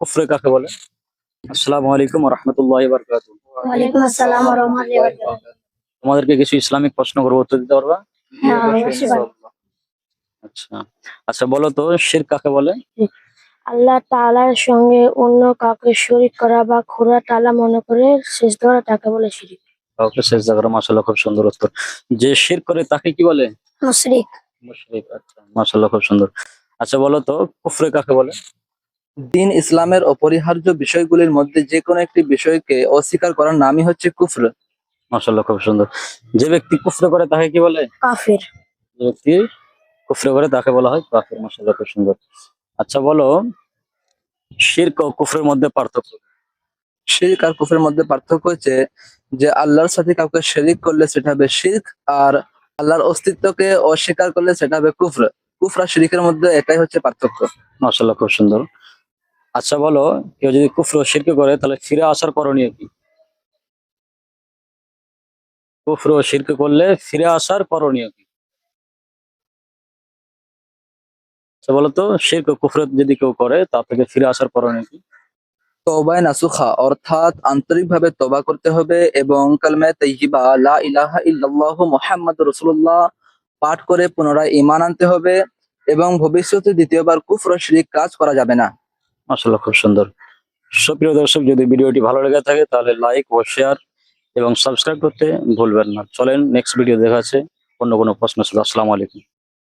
কুফরে কাকে বলে? আসসালামু আলাইকুম রহমতুল্লাহ বারকাত ওয়ালাইকুম আসসালাম ওয়া রাহমাতুল্লাহি ওয়া বারাকাতুহু তোমাদেরকে কিছু ইসলামিক প্রশ্ন করব উত্তর দিতে পারবা? হ্যাঁ। আচ্ছা। আচ্ছা বলো তো শির কাকে বলে? আল্লাহ তাআলার সঙ্গে অন্য কাউকে শরীক করা বা খোরা তালা মনে করে শেষ করা তাকে বলে শিরিক। কাউকে শেষ জায়গার মাসাল্লাহ খুব সুন্দর উত্তর। যে শির করে তাকে কি বলে? মুশরিক। মুশরিক আচ্ছা মাসাল্লাহ খুব সুন্দর। আচ্ছা বলো তো কুফরে কাকে বলে? দিন ইসলামের অপরিহার্য বিষয়গুলির মধ্যে যে কোনো একটি বিষয়কে অস্বীকার করার নামই হচ্ছে কুফর। মাসাল্লাহ খুব সুন্দর। যে ব্যক্তি কুফর করে তাকে কি বলে? কাফির। যে ব্যক্তি কুফরে করে তাকে বলা হয় কাফির মাসাল্লাহ খুব সুন্দর। আচ্ছা বলো শিরক ও কুফরের মধ্যে পার্থক্য শিরক আর কুফরের মধ্যে পার্থক্য হচ্ছে যে আল্লাহর সাথে কাউকে শরিক করলে সেটা হবে শিরক আর আল্লাহর অস্তিত্বকে অস্বীকার করলে সেটা হবে কুফর। কুফর আর শিরিকের মধ্যে এটাই হচ্ছে পার্থক্য। মাসাল্লাহ খুব সুন্দর। আচ্ছা বলো, কেউ যদি কুফর শিরক করে, তাহলে ফিরে আসার করণীয় কি? কুফর শিরক করলে ফিরে আসার করণীয় কি? আচ্ছা বলো তো, শিরক যদি কেউ করে তা থেকে ফিরে আসার করণীয় কি? তবায় নাসুখা, অর্থাৎ আন্তরিকভাবে তবা করতে হবে এবং কালমায় তৈহিবা মুহাম্মদ রসুল্লাহ পাঠ করে পুনরায় ইমান আনতে হবে এবং ভবিষ্যতে দ্বিতীয়বার কুফর শিরিক কাজ করা যাবে না। মাসাল্লাহ খুব সুন্দর। সুপ্রিয় দর্শক, যদি ভিডিওটি ভালো লেগে থাকে, তাহলে লাইক ও শেয়ার এবং সাবস্ক্রাইব করতে ভুলবেন না। চলেন নেক্সট ভিডিও দেখাচ্ছে অন্য কোনো প্রশ্ন ছিল, আসসালামু আলাইকুম।